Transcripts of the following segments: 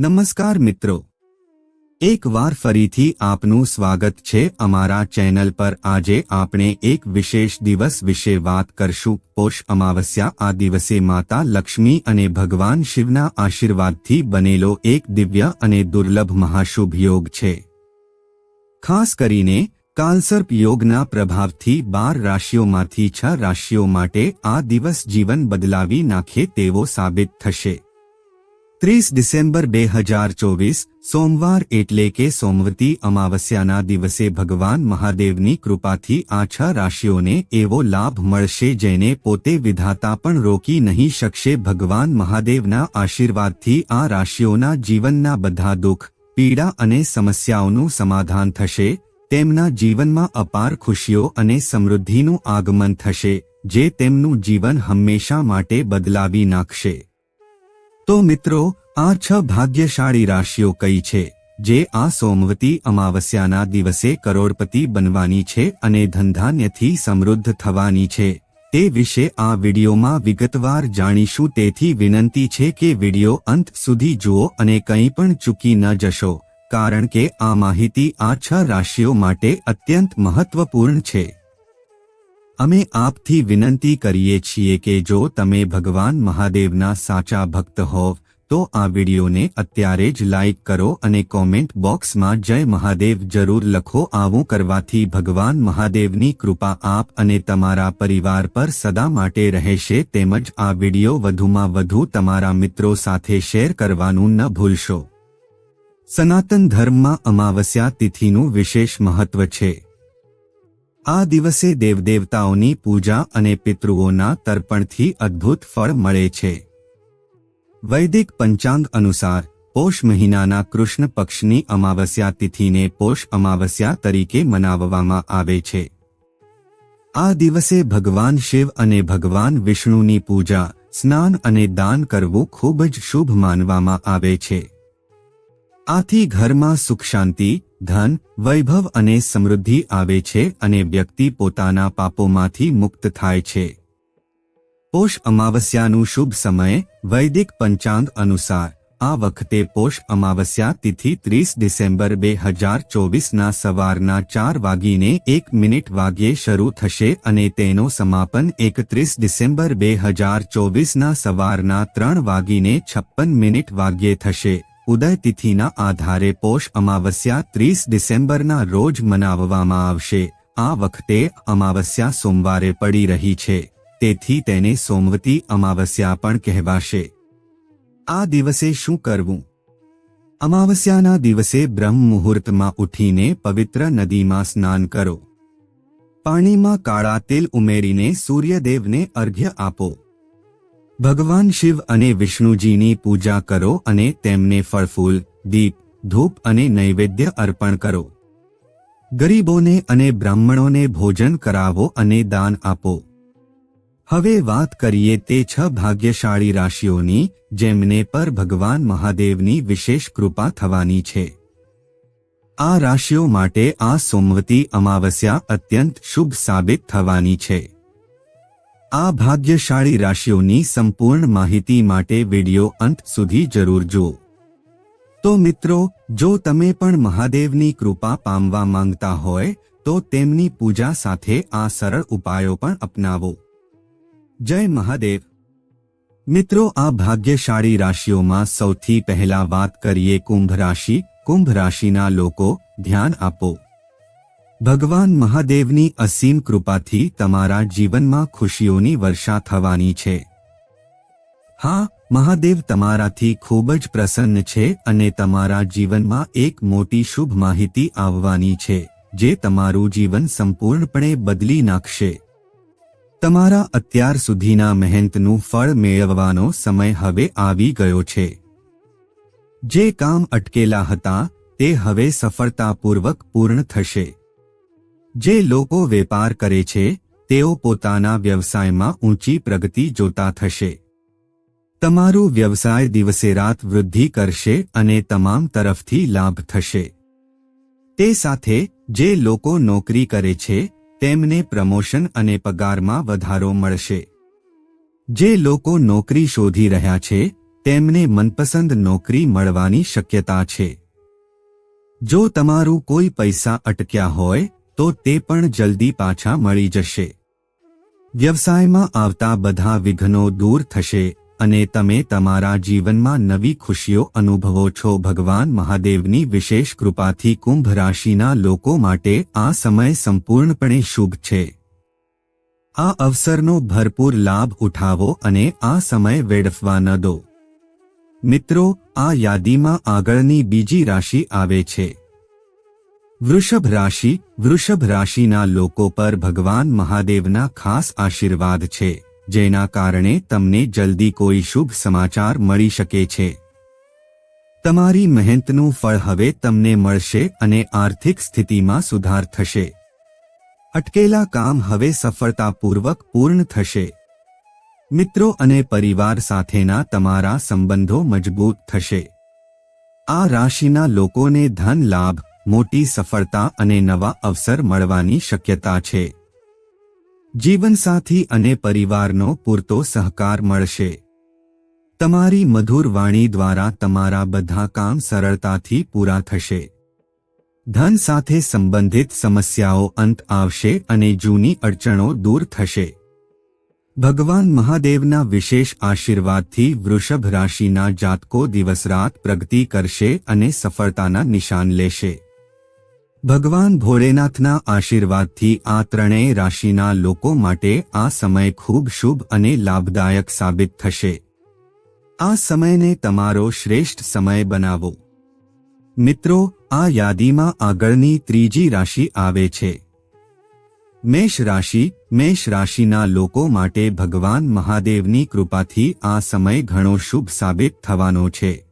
નમસ્કાર મિત્રો. એકવાર ફરીથી આપનું સ્વાગત છે અમારા ચેનલ પર. આજે આપણે એક વિશેષ દિવસ વિશે વાત કરશું. પોષ અમાવસ્યા આ દિવસે માતા લક્ષ્મી અને ભગવાન શિવના આશીર્વાદથી બનેલો એક દિવ્ય અને દુર્લભ મહાશુભ યોગ છે. ખાસ કરીને, કાલસર્પ યોગના પ્રભાવથી બાર રાશિઓમાંથી છ રાશિઓ માટે આ દિવસ જીવન બદલાવી નાખે તેવો સાબિત થશે. ત્રીસ ડિસેમ્બર બે હજાર ચોવીસ, સોમવાર એટલે કે સોમવતી અમાવસ્યાના દિવસે ભગવાન મહાદેવની કૃપાથી આ છ રાશિઓને એવો લાભ મળશે જેને પોતે વિધાતા પણ રોકી નહીં શકશે. ભગવાન મહાદેવના આશીર્વાદથી આ રાશિઓના જીવનના બધા દુઃખ, પીડા અને સમસ્યાઓનું સમાધાન થશે, તેમના જીવનમાં અપાર ખુશીઓ અને સમૃદ્ધિનું આગમન થશે, જે તેમનું જીવન હંમેશા માટે બદલાવી નાખશે. તો મિત્રો, આ છ ભાગ્યશાળી રાશિઓ કઈ છે? જે આ સોમવતી અમાવસ્યાના દિવસે કરોડપતિ બનવાની છે અને ધંધાન્યથી સમૃદ્ધ થવાની છે. તે વિશે આ વિડીયોમાં વિગતવાર જાણીશું. તેથી વિનંતી છે કે વીડિયો અંત સુધી જુઓ અને કંઈ પણ ચૂકી ન જશો, કારણ કે આ માહિતી આ છ રાશિઓ માટે અત્યંત મહત્વપૂર્ણ છે. અમે આપથી વિનંતી કરીએ છીએ કે જો તમે ભગવાન મહાદેવના સાચા ભક્ત હોવ તો આ વિડીયોને અત્યારે જ લાઇક કરો અને કોમેન્ટ બોક્સમાં જય મહાદેવ જરૂર લખો. આવું કરવાથી ભગવાન મહાદેવની કૃપા આપ અને તમારા પરિવાર પર સદા માટે રહેશે તેમજ આ વીડિયો વધુમાં વધુ તમારા મિત્રો સાથે શેર કરવાનું ન ભૂલશો. સનાતન ધર્મમાં અમાવસ્યા તિથિનું વિશેષ મહત્વ છે. આ દિવસે દેવદેવતાઓની પૂજા અને પિતૃઓના તર્પણથી અદ્ભુત ફળ મળે છે. વૈદિક પંચાંગ અનુસાર, પોષ મહિનાના કૃષ્ણ પક્ષની અમાવસ્યા તિથિને પોષ અમાવસ્યા તરીકે મનાવવામાં આવે છે. આ દિવસે ભગવાન શિવ અને ભગવાન વિષ્ણુની પૂજા, સ્નાન અને દાન કરવું ખૂબ જ શુભ માનવામાં આવે છે. આથી ઘરમાં સુખ શાંતિ ધન વૈભવ અને સમૃદ્ધિ આવે છે અને વ્યક્તિ પોતાના પાપોમાંથી મુક્ત થાય છે. પોષ અમાવસ્યાનું શુભ સમય, વૈદિક પંચાંગ અનુસાર, આ વખતે પોષ અમાવસ્યા તિથિ ત્રીસ ડિસેમ્બર બે હજાર ચોવીસના સવારના ચાર વાગીને એક મિનિટ વાગ્યે શરૂ થશે અને તેનો સમાપન એકત્રીસ ડિસેમ્બર બે હજાર ચોવીસના સવારના ત્રણ વાગીને છપ્પન મિનિટ વાગ્યે થશે. ઉદય તિથિના આધારે પોષ અમાવસ્યા ત્રીસ ડિસેમ્બરના રોજ મનાવવામાં આવશે. આ વખતે અમાવસ્યા સોમવારે પડી રહી છે. તેથી તેને સોમવતી અમાવસ્યા પણ કહેવાશે. આ દિવસે શું કરવું? અમાવસ્યાના દિવસે બ્રહ્મ મુહૂર્તમાં ઉઠીને પવિત્ર નદીમાં સ્નાન કરો. પાણીમાં કાળા તેલ ઉમેરીને સૂર્યદેવને અર્ઘ્ય આપો. ભગવાન શિવ અને વિષ્ણુજીની પૂજા કરો અને તેમને ફળફૂલ, દીપ, ધૂપ અને નૈવેદ્ય અર્પણ કરો. ગરીબોને અને બ્રાહ્મણોને ભોજન કરાવો અને દાન આપો. હવે વાત કરીએ તે છ ભાગ્યશાળી રાશિઓની, જેમને પર ભગવાન મહાદેવની વિશેષ કૃપા થવાની છે. આ રાશિઓ માટે આ સોમવતી અમાવસ્યા અત્યંત શુભ સાબિત થવાની છે. આ ભાગ્યશાળી રાશિઓની સંપૂર્ણ માહિતી માટે વિડિયો અંત સુધી જરૂર જુઓ. તો મિત્રો, જો તમે પણ મહાદેવની કૃપા પામવા માંગતા હોય, તો તેમની પૂજા સાથે આ સરળ ઉપાયો પણ અપનાવો. જય મહાદેવ. મિત્રો, આ ભાગ્યશાળી રાશિઓમાં સૌથી પહેલા વાત કરીએ કુંભ રાશિ. કુંભ રાશિના લોકો ધ્યાન આપો. ભગવાન મહાદેવની અસીમ કૃપાથી તમારા જીવનમાં ખુશીઓની વર્ષા થવાની છે. હા, મહાદેવ તમારાથી ખૂબ જ પ્રસન્ન છે અને તમારા જીવનમાં એક મોટી શુભ માહિતી આવવાની છે, જે તમારું જીવન સંપૂર્ણપણે બદલી નાખશે. તમારા અત્યાર સુધીના મહેનતનું ફળ મેળવવાનો સમય હવે આવી ગયો છે. જે કામ અટકેલા હતા, તે હવે સફળતાપૂર્વક પૂર્ણ થશે. જે લોકો વેપાર કરે છે, તેઓ પોતાના વ્યવસાયમાં ઊંચી પ્રગતિ જોતા થશે. તમારું વ્યવસાય દિવસે રાત વૃદ્ધિ કરશે અને તમામ તરફથી લાભ થશે. તે સાથે, જે લોકો નોકરી કરે છે, તેમને પ્રમોશન અને પગારમાં વધારો મળશે. જે લોકો નોકરી શોધી રહ્યા છે, તેમને મનપસંદ નોકરી મળવાની શક્યતા છે. જો તમારું કોઈ પૈસા અટક્યા હોય તો તે પણ જલ્દી પાછા મળી જશે. વ્યવસાયમાં આવતા બધા વિઘ્નો દૂર થશે અને તમે તમારા જીવનમાં નવી ખુશીઓ અનુભવો છો. ભગવાન મહાદેવની વિશેષ કૃપાથી કુંભ રાશિના લોકો માટે આ સમય સંપૂર્ણપણે શુભ છે. આ અવસરનો ભરપૂર લાભ ઉઠાવો અને આ સમય વેડફવા ન દો. મિત્રો, આ યાદીમાં આગળની બીજી રાશિ આવે છે. વૃષભ રાશિ, વૃષભ રાશિના લોકો પર ભગવાન મહાદેવના ખાસ આશીર્વાદ છે, જેના કારણે તમને જલ્દી કોઈ શુભ સમાચાર મળી શકે છે. તમારી મહેનતનું ફળ હવે તમને મળશે અને આર્થિક સ્થિતિમાં સુધાર થશે. અટકેલા કામ હવે સફળતાપૂર્વક પૂર્ણ થશે. મિત્રો અને પરિવાર સાથેના તમારા સંબંધો મજબૂત થશે. આ રાશિના લોકોને ધન લાભ મોટી સફળતા અને નવા અવસર મળવાની શક્યતા છે. જીવનસાથી અને પરિવારનો પૂરતો સહકાર મળશે. તમારી મધુર વાણી દ્વારા તમારા બધા કામ સરળતાથી પૂરા થશે. ધન સાથે સંબંધિત સમસ્યાઓ અંત આવશે અને જૂની અડચણો દૂર થશે. ભગવાન મહાદેવના વિશેષ આશીર્વાદથી વૃષભ રાશિના જાતકો દિવસરાત પ્રગતિ કરશે અને સફળતાના નિશાન લેશે. ભગવાન ભોળેનાથના આશીર્વાદથી આ ત્રણેય રાશિના લોકો માટે આ સમય ખૂબ શુભ અને લાભદાયક સાબિત થશે. આ સમયને તમારો શ્રેષ્ઠ સમય બનાવો. મિત્રો, આ યાદીમાં આગળની ત્રીજી રાશિ આવે છે. મેષ રાશિ, મેષ રાશિના લોકો માટે ભગવાન મહાદેવની કૃપાથી આ સમય ઘણો શુભ સાબિત થવાનો છે.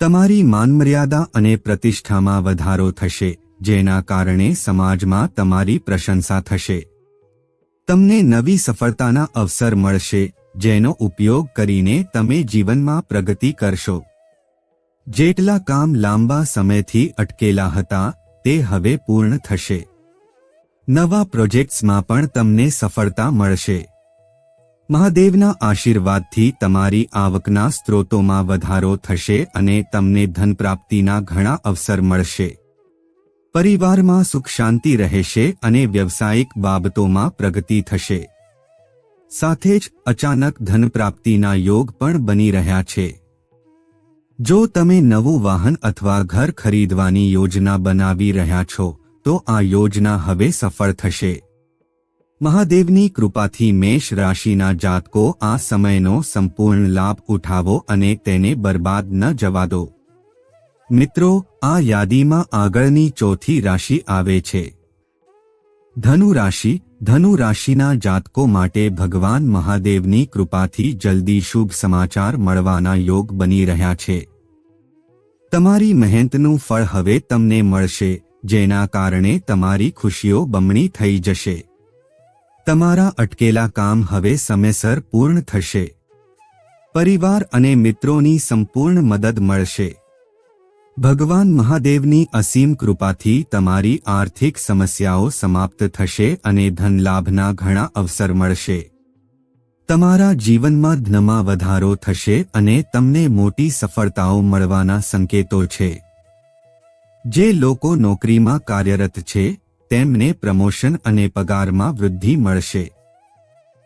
તમારી માનમર્યાદા અને પ્રતિષ્ઠામાં વધારો થશે, જેના કારણે સમાજમાં તમારી પ્રશંસા થશે. તમને નવી સફળતાના અવસર મળશે, જેનો ઉપયોગ કરીને તમે જીવનમાં પ્રગતિ કરશો. જેટલા કામ લાંબા સમયથી અટકેલા હતા, તે હવે પૂર્ણ થશે. નવા પ્રોજેક્ટ્સમાં પણ તમને સફળતા મળશે. મહાદેવના આશીર્વાદથી તમારી આવકના સ્ત્રોતોમાં વધારો થશે અને તમને ધન પ્રાપ્તિના ઘણા અવસર મળશે. પરિવારમાં સુખ શાંતિ રહેશે અને વ્યવસાયિક બાબતોમાં પ્રગતિ થશે. સાથે જ અચાનક ધન પ્રાપ્તિના યોગ પણ બની રહ્યા છે. જો તમે નવું વાહન અથવા ઘર ખરીદવાની યોજના બનાવી રહ્યા છો, તો આ યોજના હવે સફળ થશે. મહાદેવની કૃપાથી મેષ રાશિના જાતકો આ સમયનો સંપૂર્ણ લાભ ઉઠાવો અને તેને બરબાદ ન જવા દો. મિત્રો, આ યાદીમાં આગળની ચોથી રાશિ આવે છે. ધનુ રાશિ, ધનુ રાશિના જાતકો માટે ભગવાન મહાદેવની કૃપાથી જલ્દી શુભ સમાચાર મળવાના યોગ બની રહ્યા છે. તમારી મહેનતનું ફળ હવે તમને મળશે, જેના કારણે તમારી ખુશીઓ બમણી થઈ જશે. તમારા અટકેલા કામ હવે સમયસર પૂર્ણ થશે. પરિવાર અને મિત્રોની સંપૂર્ણ મદદ મળશે. ભગવાન મહાદેવની અસીમ કૃપાથી તમારી આર્થિક સમસ્યાઓ સમાપ્ત થશે અને ધનલાભના ઘણા અવસર મળશે. તમારા જીવનમાં ધનમાં વધારો થશે અને તમને મોટી સફળતાઓ મળવાના સંકેતો છે. જે લોકો નોકરીમાં કાર્યરત છે તેમને પ્રમોશન અને પગારમાં વૃદ્ધિ મળશે.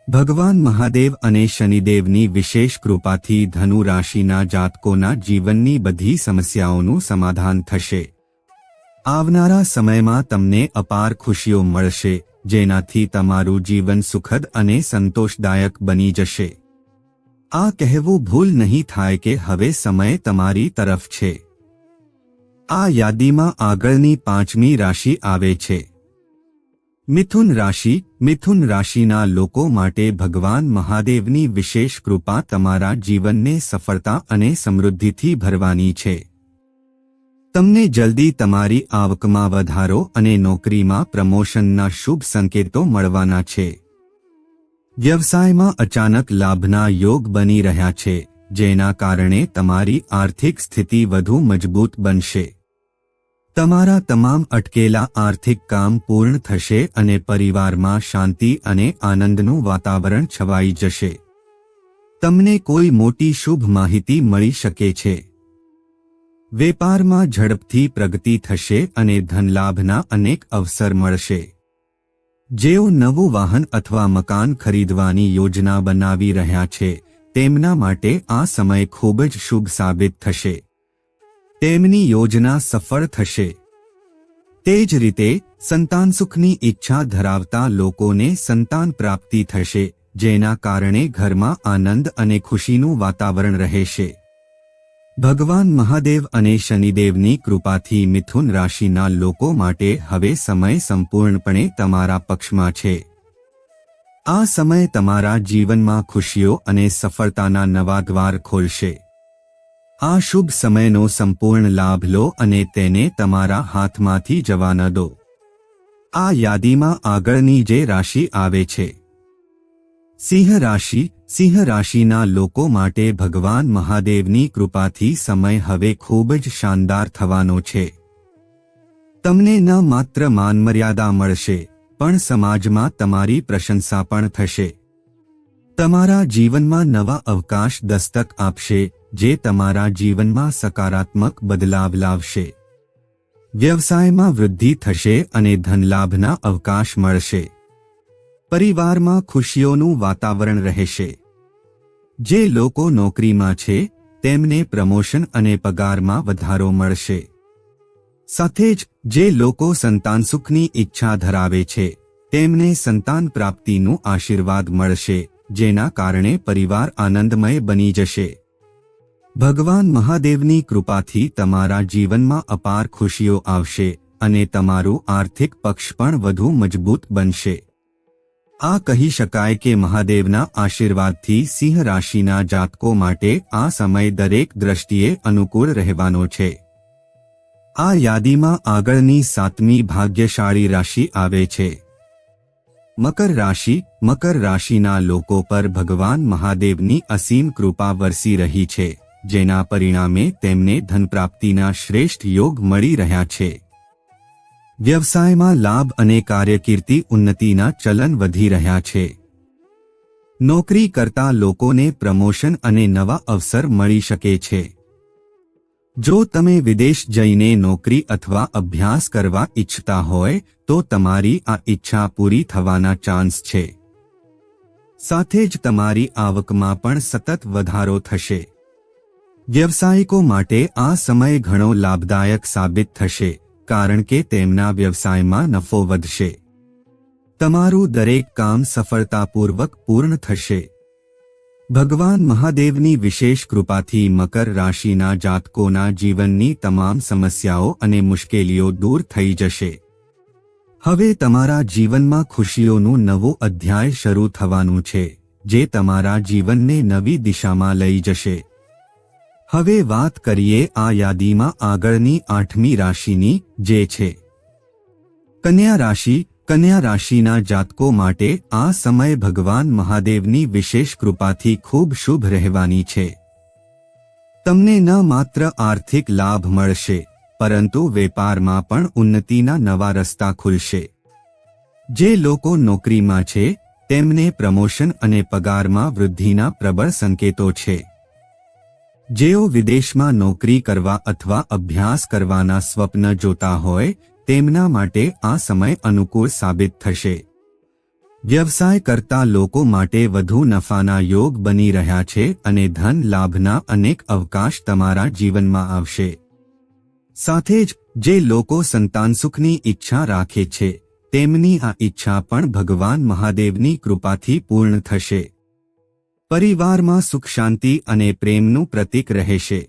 ભગવાન મહાદેવ અને શનિદેવની વિશેષ કૃપાથી ધનુ રાશિના જાતકોના જીવનની બધી સમસ્યાઓનું સમાધાન થશે. આવનારા સમયમાં તમને અપાર ખુશીઓ મળશે, જેનાથી તમારું જીવન સુખદ અને સંતોષદાયક બની જશે. આ કહેવું ભૂલ નહીં થાય કે હવે સમય તમારી તરફ છે. આ યાદીમાં આગળની પાંચમી રાશિ આવે છે. મિથુન રાશિ, મિથુન રાશિના લોકો માટે ભગવાન મહાદેવની વિશેષ કૃપા તમારા જીવનને સફળતા અને સમૃદ્ધિથી ભરવાની છે. તમને જલ્દી તમારી આવકમાં વધારો અને નોકરીમાં પ્રમોશનના શુભ સંકેતો મળવાના છે. વ્યવસાયમાં અચાનક લાભના યોગ બની રહ્યા છે, જેના કારણે તમારી આર્થિક સ્થિતિ વધુ મજબૂત બનશે. તમારા તમામ અટકેલા આર્થિક કામ પૂર્ણ થશે અને પરિવારમાં શાંતિ અને આનંદનું વાતાવરણ છવાઈ જશે. તમને કોઈ મોટી શુભ માહિતી મળી શકે છે. વેપારમાં ઝડપથી પ્રગતિ થશે અને ધનલાભના અનેક અવસર મળશે. જેઓ નવું વાહન અથવા મકાન ખરીદવાની યોજના બનાવી રહ્યા છે, તેમના માટે આ સમય ખૂબ જ શુભ સાબિત થશે. તેમની યોજના સફળ થશે. તે જ રીતે સંતાન સુખની ઈચ્છા ધરાવતા લોકોને સંતાન પ્રાપ્તિ થશે, જેના કારણે ઘરમાં આનંદ અને ખુશીનું વાતાવરણ રહેશે. ભગવાન મહાદેવ અને શનિદેવની કૃપાથી મિથુન રાશિના લોકો માટે હવે સમય સંપૂર્ણપણે તમારા પક્ષમાં છે. આ સમય તમારા જીવનમાં ખુશીઓ અને સફળતાના નવા દ્વાર ખોલશે. આ શુભ સમયનો સંપૂર્ણ લાભ લો અને તેને તમારા હાથમાંથી જવા ન દો. આ યાદીમાં આગળની જે રાશિ આવે છે. સિંહ રાશિ, સિંહ રાશિના લોકો માટે ભગવાન મહાદેવની કૃપાથી સમય હવે ખૂબ જ શાનદાર થવાનો છે. તમને ન માત્ર માનમર્યાદા મળશે, પણ સમાજમાં તમારી પ્રશંસા પણ થશે. તમારા જીવનમાં નવા અવકાશ દસ્તક આપશે જે તમારા જીવનમાં સકારાત્મક બદલાવ લાવશે. વ્યવસાયમાં વૃદ્ધિ થશે અને ધનલાભના અવકાશ મળશે. પરિવારમાં ખુશીઓનું વાતાવરણ રહેશે. જે લોકો નોકરીમાં છે, તેમને પ્રમોશન અને પગારમાં વધારો મળશે. સાથે જ, જે લોકો સંતાન સુખની ઈચ્છા ધરાવે છે, તેમને સંતાન પ્રાપ્તિનું આશીર્વાદ મળશે, જેના કારણે પરિવાર આનંદમય બની જશે. ભગવાન મહાદેવની કૃપાથી તમારા જીવનમાં અપાર ખુશીઓ આવશે અને તમારું આર્થિક પક્ષ પણ વધુ મજબૂત બનશે. આ કહી શકાય કે મહાદેવના આશીર્વાદથી સિંહ રાશિના જાતકો માટે આ સમય દરેક દ્રષ્ટિએ અનુકૂળ રહેવાનો છે. આ યાદીમાં આગળની સાતમી ભાગ્યશાળી રાશિ આવે છે. મકર રાશિ, મકર રાશિના લોકો પર ભગવાન મહાદેવની અસીમ કૃપા વરસી રહી છે. જેના પરિણામે તેમને ધનપ્રાપ્તિના શ્રેષ્ઠ યોગ મળી રહ્યા છે. વ્યવસાયમાં લાભ અને કાર્યકીર્તિ ઉન્નતિના ચલન વધી રહ્યા છે. નોકરી કરતા લોકોને પ્રમોશન અને નવા અવસર મળી શકે છે. જો તમે વિદેશ જઈને નોકરી અથવા અભ્યાસ કરવા ઈચ્છતા હોય, તો તમારી આ ઈચ્છા પૂરી થવાના ચાન્સ છે. સાથે જ તમારી આવકમાં પણ સતત વધારો થશે. વ્યવસાયિકો માટે આ સમય ઘણો લાભદાયક સાબિત થશે, કારણ કે તેમના વ્યવસાયમાં નફો વધશે. તમારું દરેક કામ સફળતાપૂર્વક પૂર્ણ થશે. ભગવાન મહાદેવની વિશેષ કૃપાથી મકર રાશિના જાતકોના જીવનની તમામ સમસ્યાઓ અને મુશ્કેલીઓ દૂર થઈ જશે. હવે તમારા જીવનમાં ખુશીઓનું નવો અધ્યાય શરૂ થવાનું છે, જે તમારા જીવનને નવી દિશામાં લઈ જશે. હવે વાત કરીએ આ યાદીમાં આગળની આઠમી રાશિની, જે છે. કન્યા રાશિ, કન્યા રાશિના જાતકો માટે આ સમય ભગવાન મહાદેવની વિશેષ કૃપાથી ખૂબ શુભ રહેવાની છે. તમને ન માત્ર આર્થિક લાભ મળશે, પરંતુ વેપારમાં પણ ઉન્નતિના નવા રસ્તા ખુલશે. જે લોકો નોકરીમાં છે, તેમને પ્રમોશન અને પગારમાં વૃદ્ધિના પ્રબળ સંકેતો છે. જેઓ વિદેશમાં નોકરી કરવા અથવા અભ્યાસ કરવાના સ્વપ્ન જોતા હોય, તેમના માટે આ સમય અનુકૂળ સાબિત થશે. વ્યવસાય કરતા લોકો માટે વધુ નફાના યોગ બની રહ્યા છે અને ધન લાભના અનેક અવકાશ તમારા જીવનમાં આવશે. સાથે જ, જે લોકો સંતાન સુખની ઈચ્છા રાખે છે, તેમની આ ઈચ્છા પણ ભગવાન મહાદેવની કૃપાથી પૂર્ણ થશે. પરિવારમાં સુખ શાંતિ અને પ્રેમનું પ્રતીક રહેશે.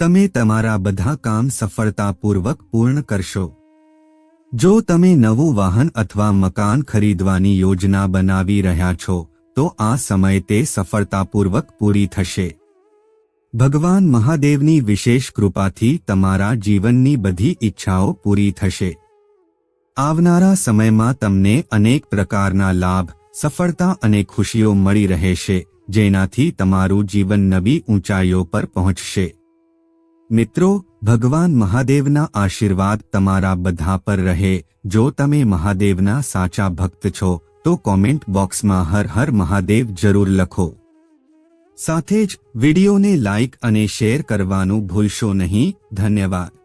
તમે તમારા બધા કામ સફળતાપૂર્વક પૂર્ણ કરશો. જો તમે નવું વાહન અથવા મકાન ખરીદવાની યોજના બનાવી રહ્યા છો, તો આ સમય તે સફળતાપૂર્વક પૂરી થશે. ભગવાન મહાદેવની વિશેષ કૃપાથી તમારા જીવનની બધી ઈચ્છાઓ પૂરી થશે. આવનારા સમયમાં તમને અનેક પ્રકારના લાભ સફળતા અને ખુશીઓ મળી રહેશે, જેનાથી તમારું જીવન નવી ઊંચાઈઓ પર પહોંચશે. મિત્રો, ભગવાન મહાદેવના આશીર્વાદ તમારા બધા પર રહે. જો તમે મહાદેવના સાચા ભક્ત છો, તો કોમેન્ટ બોક્સમાં હર હર મહાદેવ જરૂર લખો. સાથે જ વિડીયોને લાઇક અને શેર કરવાનું ભૂલશો નહીં. ધન્યવાદ.